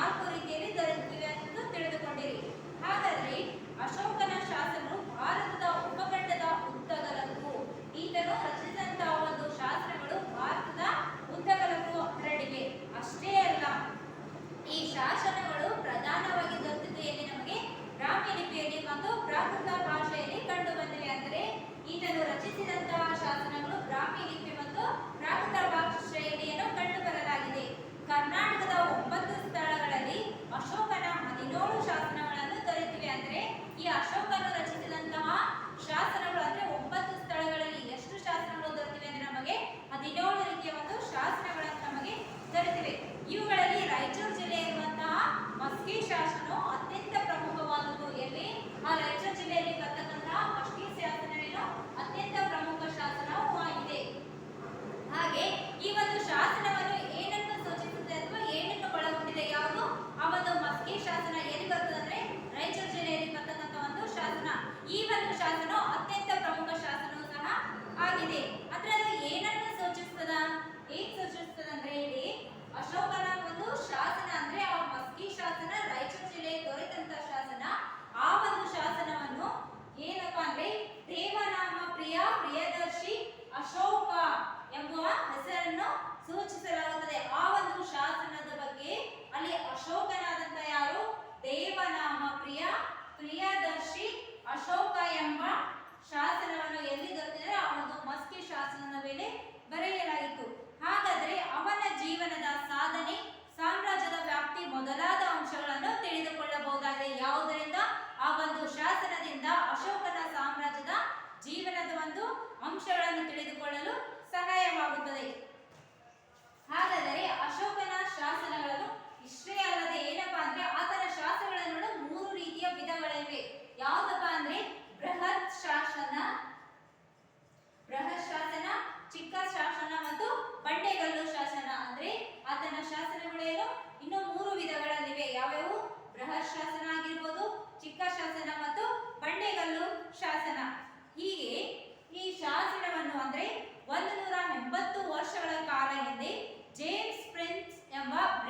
ನಾಲ್ಕು ರೀತಿಯಲ್ಲಿ ದೊರೆತಿವೆ ಅಂತ ತಿಳಿದುಕೊಂಡಿರಿ. ಹಾಗಾದ್ರೆ ಅಶೋಕನ ಶಾಸನವು ಭಾರತದ ಉಪಖಂಡದ ಉದ್ದಗಲಕ್ಕೂ, ಈತನು ರಚಿಸಿದಂತಹ ಒಂದು ಶಾಸ್ತ್ರಗಳು ಭಾರತದ ಉದ್ದಗಲಕ್ಕೂ ಹರಡಿವೆ. ಅಷ್ಟೇ ಅಲ್ಲ, ಈ ಶಾಸನಗಳು ಪ್ರಧಾನವಾಗಿ ದೊರೆತಿದೆ ನಮಗೆ ರಾಮ್ಯ ಲಿಪಿಯಲ್ಲಿ ಮತ್ತು ಪ್ರಾಕೃತ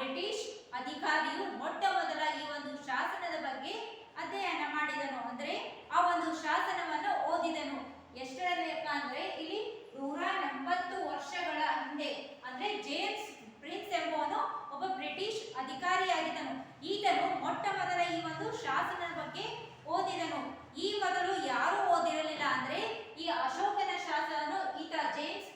ಬ್ರಿಟಿಷ್ ಅಧಿಕಾರಿಯು ಮೊಟ್ಟ ಮೊದಲ ಈ ಒಂದು ಶಾಸನದ ಬಗ್ಗೆ ಅಧ್ಯಯನ ಮಾಡಿದನು. ಅಂದ್ರೆ ಆ ಒಂದು ಶಾಸನವನ್ನು ಓದಿದನು. ಎಷ್ಟರಲ್ಲಿಪ್ಪ ಅಂದ್ರೆ ಇಲ್ಲಿ ನೂರ ಎಂಬತ್ತು ವರ್ಷಗಳ ಹಿಂದೆ. ಅಂದ್ರೆ ಜೇಮ್ಸ್ ಪ್ರಿನ್ಸ್ ಎಂಬುವನು ಒಬ್ಬ ಬ್ರಿಟಿಷ್ ಅಧಿಕಾರಿಯಾಗಿದ್ದನು. ಈತನು ಮೊಟ್ಟ ಮೊದಲ ಈ ಒಂದು ಶಾಸನದ ಬಗ್ಗೆ ಓದಿದನು. ಈ ಮೊದಲು ಯಾರು ಓದಿರಲಿಲ್ಲ. ಅಂದ್ರೆ ಈ ಅಶೋಕನ ಶಾಸನ ಈತ ಜೇಮ್ಸ್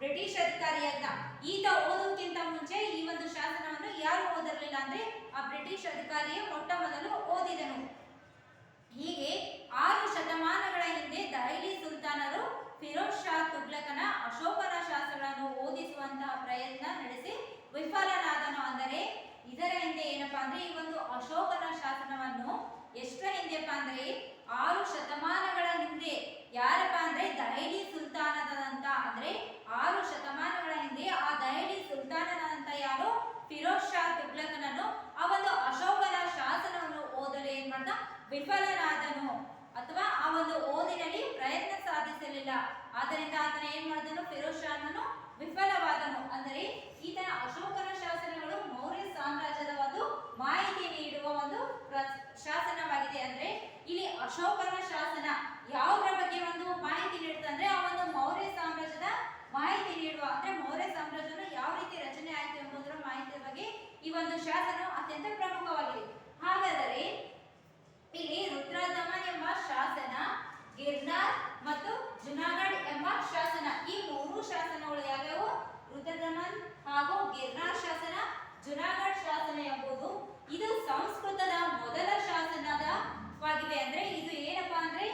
ಬ್ರಿಟಿಷ್ ಅಧಿಕಾರಿಯಾಗಿದ್ದ ಈತ ಓದೋಕ್ಕಿಂತ ಮುಂಚೆ ಈ ಒಂದು ಶಾಸನವನ್ನು ಯಾರು ಓದಿರಲಿಲ್ಲ ಅಂದ್ರೆ ಆ ಬ್ರಿಟಿಷ್ ಅಧಿಕಾರಿಯೇ ಮೊಟ್ಟ ಮೊದಲು ಓದಿದನು. ಹೀಗೆ ಆರು ಶತಮಾನಗಳ ಹಿಂದೆ ದೈಲಿ ಸುಲ್ತಾನರು ಫಿರೋಜ್ ಶಾ ತುಗ್ಲಕನ ಅಶೋಕನ ಶಾಸನಗಳನ್ನು ಓದಿಸುವಂತಹ ಪ್ರಯತ್ನ ನಡೆಸಿ ವಿಫಲನಾದನು. ಅಂದರೆ ಇದರ ಹಿಂದೆ ಏನಪ್ಪಾ ಅಂದ್ರೆ ಈ ಒಂದು ಅಶೋಕನ ಶಾಸನವನ್ನು ಎಷ್ಟರ ಹಿಂದೆಪ್ಪ ಅಂದ್ರೆ ಆರು ಶತಮಾನಗಳ ಹಿಂದೆ ಯಾರಪ್ಪ ಅಂದ್ರೆ ದೈಲಿ ಸುಲ್ತಾನದಂತ ಅಂದ್ರೆ ಆರು ಶತಮಾನಗಳ ಹಿಂದೆ ಆ ದಹಲಿ ಸುಲ್ತಾನನಂತ ಯಾರು ಫಿರೋಜ್ ಶಾ ತುಗ್ಲಕನನ್ನು ಆ ಒಂದು ಅಶೋಕನ ಶಾಸನವನ್ನು ಓದಲು ಏನ್ ಮಾಡ್ದ? ವಿಫಲನಾದನು. ಅಥವಾ ಆ ಒಂದು ಓದಿನಲ್ಲಿ ಪ್ರಯತ್ನ ಸಾಧಿಸಲಿಲ್ಲ. ಆದ್ದರಿಂದ ಆತನ ಏನ್ ಮಾಡಿದನು? ಫಿರೋಜ್ ಶಾನನು ವಿಫಲವಾದನು. ಅಂದರೆ ಈತನ ಅಶೋಕನ ಶಾಸನಗಳು ಮೌರ್ಯ ಸಾಮ್ರಾಜ್ಯದ ಒಂದು ಮಾಹಿತಿ ನೀಡುವ ಒಂದು ಶಾಸನವಾಗಿದೆ. ಅಂದ್ರೆ ಇಲ್ಲಿ ಅಶೋಕನ ಶಾಸನ ಯಾವುದರ ಬಗ್ಗೆ ಒಂದು ಮಾಹಿತಿ ನೀಡುತ್ತೆ ಆ ಒಂದು ಮೌರ್ಯ ಸಾಮ್ರಾಜ್ಯದ ಮಾಹಿತಿ ನೀಡುವ, ಅಂದ್ರೆ ಮೌರ್ಯ ಸಾಮ್ರಾಜ್ಯದ ಯಾವ ರೀತಿ ರಚನೆ ಆಯಿತು ಎಂಬುದರ ಮಾಹಿತಿಯ ಬಗ್ಗೆ ಈ ಒಂದು ಶಾಸನ ಅತ್ಯಂತ ಪ್ರಮುಖವಾಗಿದೆ. ಹಾಗಾದರೆ ಇಲ್ಲಿ ರುದ್ರದಮನ್ ಎಂಬ ಶಾಸನ, ಗಿರ್ನಾರ್ ಮತ್ತು ಜುನಾಗಢ್ ಎಂಬ ಶಾಸನ, ಈ ಮೂರು ಶಾಸನಗಳು ಯಾವ್ಯಾವು? ರುದ್ರದಮನ್ ಹಾಗೂ ಗಿರ್ನಾರ್ ಶಾಸನ ಜುನಾಗಢ್ ಶಾಸನ ಎಂಬುದು. ಇದು ಸಂಸ್ಕೃತದ ಮೊದಲ ಶಾಸನದವಾಗಿವೆ ಅಂದ್ರೆ ಇದು ಏನಪ್ಪಾ ಅಂದ್ರೆ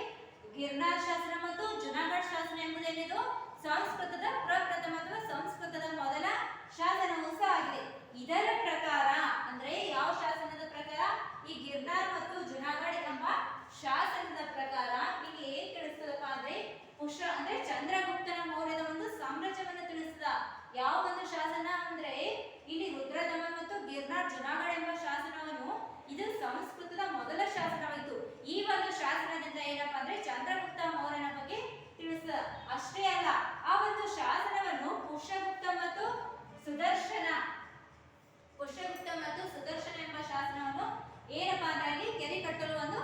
ಗಿರ್ನಾರ್ ಶಾಸನ ಮತ್ತು ಜುನಾಗಢ್ ಶಾಸನ ಎಂಬುದೇನಿದು? ಸಂಸ್ಕೃತದ ಪ್ರಪ್ರಥಮ ಅಥವಾ ಸಂಸ್ಕೃತದ ಮೊದಲ ಶಾಸನವೂ ಸಹ ಆಗಿದೆ ಇದರ ಪ್ರಕಾರ ಅಂದ್ರೆ ಯಾವ ಶಾಸನದ ಪ್ರಕಾರ ಈ ಗಿರ್ನಾರ್ ಮತ್ತು ಜುನಾಗಢ್ ಎಂಬ ಶಾಸನದ ಪ್ರಕಾರ ಇಲ್ಲಿ ಏನ್ ತಿಳಿಸ್ತದಪ್ಪ ಅಂದ್ರೆ ಪುಷ್ಪ ಅಂದ್ರೆ ಚಂದ್ರಗುಪ್ತನ ಮೌರ್ಯದ ಒಂದು ಸಾಮ್ರಾಜ್ಯವನ್ನು ತಿಳಿಸ್ತದ ಯಾವ ಒಂದು ಶಾಸನ ಅಂದ್ರೆ ಇಲ್ಲಿ ರುದ್ರದಮನ್ ಮತ್ತು ಗಿರ್ನಾರ್ ಜುನಾಗಢ್ ಎಂಬ ಶಾಸನವನ್ನು ಇದು ಸಂಸ್ಕೃತದ ಮೊದಲ ಶಾಸನವಾಯಿತು ಈ ಒಂದು ಶಾಸನದಿಂದ ಏನಪ್ಪಾ ಅಂದ್ರೆ ಚಂದ್ರಗುಪ್ತ ಮೌರ್ಯನ ಬಗ್ಗೆ ತಿಳಿಸ್ತದ ಅಷ್ಟೇ ಅಲ್ಲ ಆ ಒಂದು ಶಾಸನವನ್ನು ಪುಷ್ಯಗುಪ್ತ ಮತ್ತು ಸುದರ್ಶನ ಪುಷ್ಯಗುಪ್ತ ಮತ್ತು ಸುದರ್ಶನ ಎಂಬ ಶಾಸನವನ್ನು ಏನಪ್ಪಾ ಅಂದ್ರೆ ಅಲ್ಲಿ ಕೆರೆ ಕಟ್ಟಲು ಒಂದು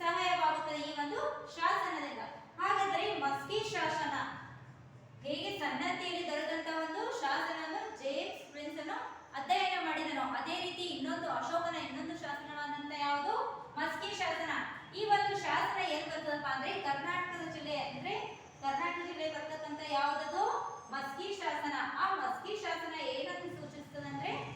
ಸಹಾಯವಾಗುತ್ತದೆ ಈ ಒಂದು ಶಾಸನದಿಂದ ಹಾಗಾದ್ರೆ ಮಸ್ಕಿ ಶಾಸನ ಹೇಗೆ ಸನ್ನತಿಯಲ್ಲಿ ದೊರೆತಂತ ಒಂದು ಶಾಸನವನ್ನು ಜೇಮ್ಸ್ ಪ್ರಿನ್ಸ್ ಅನ್ನು ಅಧ್ಯಯನ ಮಾಡಿದನು. ಅದೇ ರೀತಿ ಇನ್ನೊಂದು ಅಶೋಕನ, ಇನ್ನೊಂದು ಶಾಸನವಾದಂತ ಯಾವುದು? ಮಸ್ಕಿ ಶಾಸನ. ಈ ಒಂದು ಶಾಸನ ಏನ್ ಬರ್ತದಪ್ಪ ಅಂದ್ರೆ ಕರ್ನಾಟಕದ ಜಿಲ್ಲೆ ಅಂದ್ರೆ ಕರ್ನಾಟಕ ಜಿಲ್ಲೆ ಬರ್ತಕ್ಕಂತ ಯಾವುದದು? ಮಸ್ಕಿ ಶಾಸನ. ಆ ಮಸ್ಕಿ ಶಾಸನ ಏನನ್ನು ಸೂಚಿಸ್ತದೆ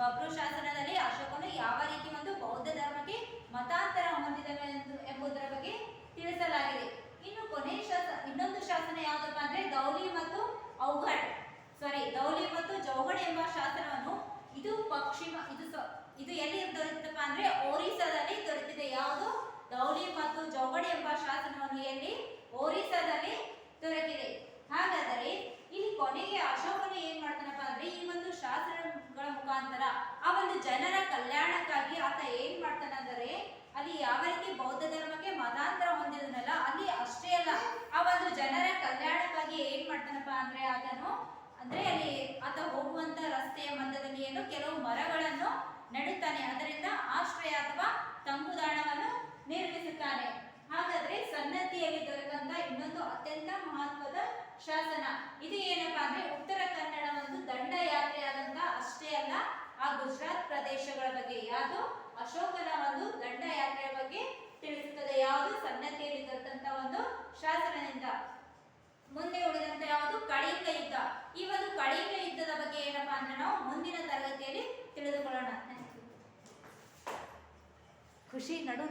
ಬಬ್ರು ಶಾಸನದಲ್ಲಿ ಅಶೋಕನು ಯಾವ ರೀತಿ ಒಂದು ಬೌದ್ಧ ಧರ್ಮಕ್ಕೆ ಮತಾಂತರ ಹೊಂದಿದ್ದಾನೆ ಎಂಬುದರ ಬಗ್ಗೆ ತಿಳಿಸಲಾಗಿದೆ. ಇನ್ನು ಕೊನೆ ಶಾಸನ ಇನ್ನೊಂದು ಶಾಸನ ಯಾವುದಪ್ಪ ಅಂದ್ರೆ ದೌಲಿ ಮತ್ತು ಔಘಡ್ ಸಾರಿ ದೌಲಿ ಮತ್ತು ಜೌಗಡ್ ಎಂಬ ಶಾಸನವನ್ನು ಇದು ಪಶ್ಚಿಮ, ಇದು ಇದು ಎಲ್ಲಿ ದೊರೆತಪ್ಪ ಅಂದ್ರೆ ಒರಿಸ್ಸಾದಲ್ಲಿ ದೊರೆತಿದೆ. ಯಾವುದು? ದೌಲಿ ಮತ್ತು ಜೌಗಡ್ ಎಂಬ ಶಾಸನವನ್ನು ಎಲ್ಲಿ? ಒರಿಸ್ಸಾದಲ್ಲಿ ದೊರಕಿದೆ ಹಾಗಾದರೆ ಇಲ್ಲಿ ಕೊನೆಗೆ ಅಶೋಕನು ಏನ್ ಮಾಡ್ತಾನಪ್ಪ ಅಂದ್ರೆ ಈ ಒಂದು ಶಾಸನ ಮುಖಾಂತರ. ಆ ಒಂದು ಜನರ ಕಲ್ಯಾಣಕ್ಕಾಗಿ ಆತ ಏನ್ ಮಾಡ್ತಾನಂದರೆ, ಅಲ್ಲಿ ಯಾವ ರೀತಿ ಬೌದ್ಧ ಧರ್ಮಕ್ಕೆ ಮತಾಂತರ ಹೊಂದಿದನಲ್ಲ, ಅಲ್ಲಿ ಅಷ್ಟೇ ಅಲ್ಲ, ಆ ಒಂದು ಜನರ ಕಲ್ಯಾಣಕ್ಕಾಗಿ ಏನ್ ಮಾಡ್ತಾನಪ್ಪ ಅಂದ್ರೆ ಆತನು, ಅಂದ್ರೆ ಅಲ್ಲಿ ಆತ ಹೋಗುವಂತ ರಸ್ತೆಯ ಮಧ್ಯದಲ್ಲಿ ಏನು ಕೆಲವು ಮರಗಳನ್ನು ನೆಡುತ್ತಾನೆ. ಅದರಿಂದ ಆಶ್ರಯ ಅಥವಾ ತಂಗುದಾಣವನ್ನು ನಿರ್ಮಿಸುತ್ತಾನೆ. ಹಾಗಾದ್ರೆ ಸನ್ನತಿಯಲ್ಲಿ ದೊರೆತಂತ ಇನ್ನೊಂದು ಅತ್ಯಂತ ಮಹತ್ವದ ಶಾಸನ. ಇದು ಏನಪ್ಪಾ ಅಂದ್ರೆ ಉತ್ತರ ಕನ್ನಡ ಒಂದು ದಂಡಯಾತ್ರೆ ಆದಂತಹ ಮುಂದೆ ಉಳಿದಂತ ಯಾವುದು? ಕಳಿಂಗ ಯುದ್ಧ. ಈ ಒಂದು ಕಳಿಂಗ ಯುದ್ಧದ ಬಗ್ಗೆ ಏನಪ್ಪಾ ಅಂದ್ರೆ ನಾವು ಮುಂದಿನ ತರಗತಿಯಲ್ಲಿ ತಿಳಿದುಕೊಳ್ಳೋಣ. ಖುಷಿ, ನಡು